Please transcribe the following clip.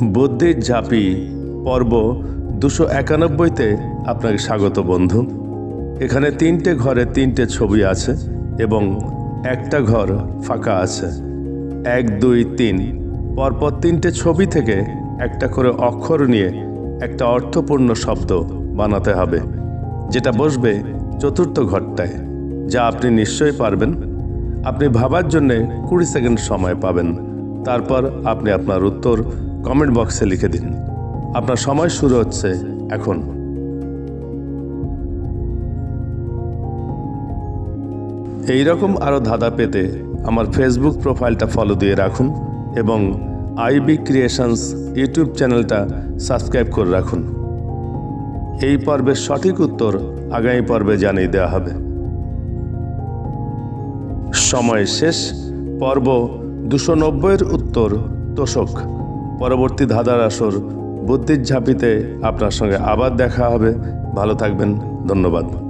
বুদ্ধির ঝাঁপি পর্ব দুশো একানব্বইতে আপনাকে স্বাগত বন্ধু। এখানে তিনটে ঘরে তিনটে ছবি আছে এবং একটা ঘর ফাঁকা আছে। এক, দুই, তিন। পরপর তিনটে ছবি থেকে একটা করে অক্ষর নিয়ে একটা অর্থপূর্ণ শব্দ বানাতে হবে, যেটা বসবে চতুর্থ ঘরটায়, যা আপনি নিশ্চয়ই পারবেন। আপনি ভাবার জন্যে কুড়ি সেকেন্ড সময় পাবেন। তারপর আপনি আপনার উত্তর কমেন্ট বক্সে লিখে দিন। আপনার সময় শুরু হচ্ছে এখন। এই রকম আরও ধাঁধা পেতে আমার ফেসবুক প্রোফাইলটা ফলো দিয়ে রাখুন এবং আইবি ক্রিয়েশনস ইউটিউব চ্যানেলটা সাবস্ক্রাইব করে রাখুন। এই পর্বের সঠিক উত্তর আগামী পর্বে জানিয়ে দেওয়া হবে। সময় শেষ, পর্ব দুশো নব্বইয়ের উত্তর তোষক। পরবর্তী ধাঁধার আসর বুদ্ধির ঝাঁপিতে আপনার সঙ্গে আবার দেখা হবে। ভালো থাকবেন, ধন্যবাদ।